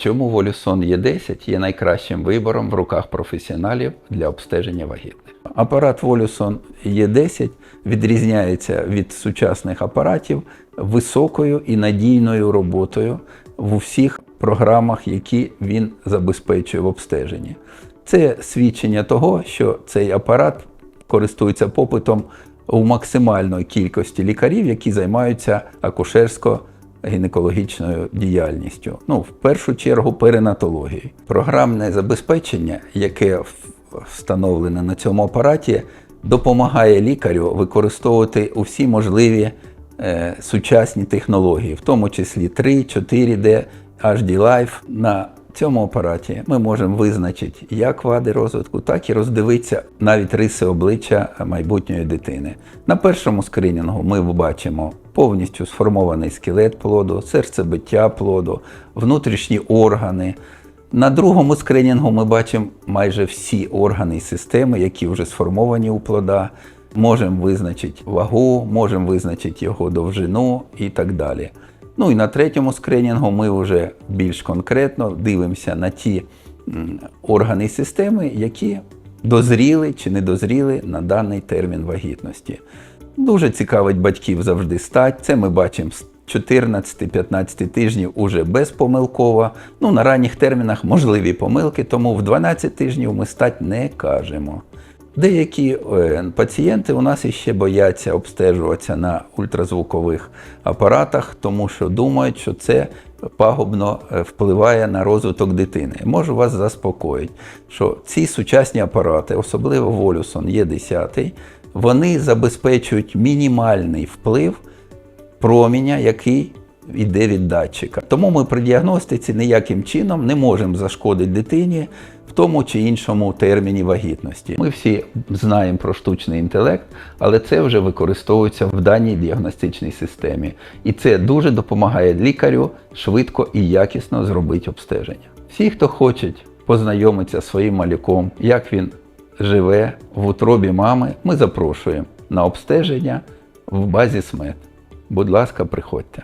Чому Волюсон Є10 є найкращим вибором в руках професіоналів для обстеження вагітних? Апарат Волюсон Є10 відрізняється від сучасних апаратів високою і надійною роботою в усіх програмах, які він забезпечує в обстеженні. Це свідчення того, що цей апарат користується попитом у максимальної кількості лікарів, які займаються акушерсько-гінекологічною діяльністю. Ну, в першу чергу, перинатологією. Програмне забезпечення, яке встановлене на цьому апараті, допомагає лікарю використовувати усі можливі е, сучасні технології, в тому числі 3, 4D, HD Life. На цьому апараті ми можемо визначити як вади розвитку, так і роздивитися навіть риси обличчя майбутньої дитини. На першому скринінгу ми бачимо повністю сформований скелет плоду, серцебиття плоду, внутрішні органи. На другому скринінгу ми бачимо майже всі органи і системи, які вже сформовані у плода. Можемо визначити вагу, можемо визначити його довжину і так далі. Ну і на третьому скринінгу ми вже більш конкретно дивимося на ті органи і системи, які дозріли чи не дозріли на даний термін вагітності. Дуже цікавить батьків завжди стать. Це ми бачимо з 14-15 тижнів уже безпомилково. Ну, на ранніх термінах можливі помилки, тому в 12 тижнів ми стать не кажемо. Деякі е, пацієнти у нас іще бояться обстежуватися на ультразвукових апаратах, тому що думають, що це пагубно е, впливає на розвиток дитини. Можу вас заспокоїти, що ці сучасні апарати, особливо Волюсон Є10, вони забезпечують мінімальний вплив проміння, який йде від датчика. Тому ми при діагностиці ніяким чином не можемо зашкодити дитині в тому чи іншому терміні вагітності. Ми всі знаємо про штучний інтелект, але це вже використовується в даній діагностичній системі. І це дуже допомагає лікарю швидко і якісно зробити обстеження. Всі, хто хочуть познайомитися зі своїм малюком, як він живе в утробі мами, ми запрошуємо на обстеження в базі СМЕТ. Будь ласка, приходьте.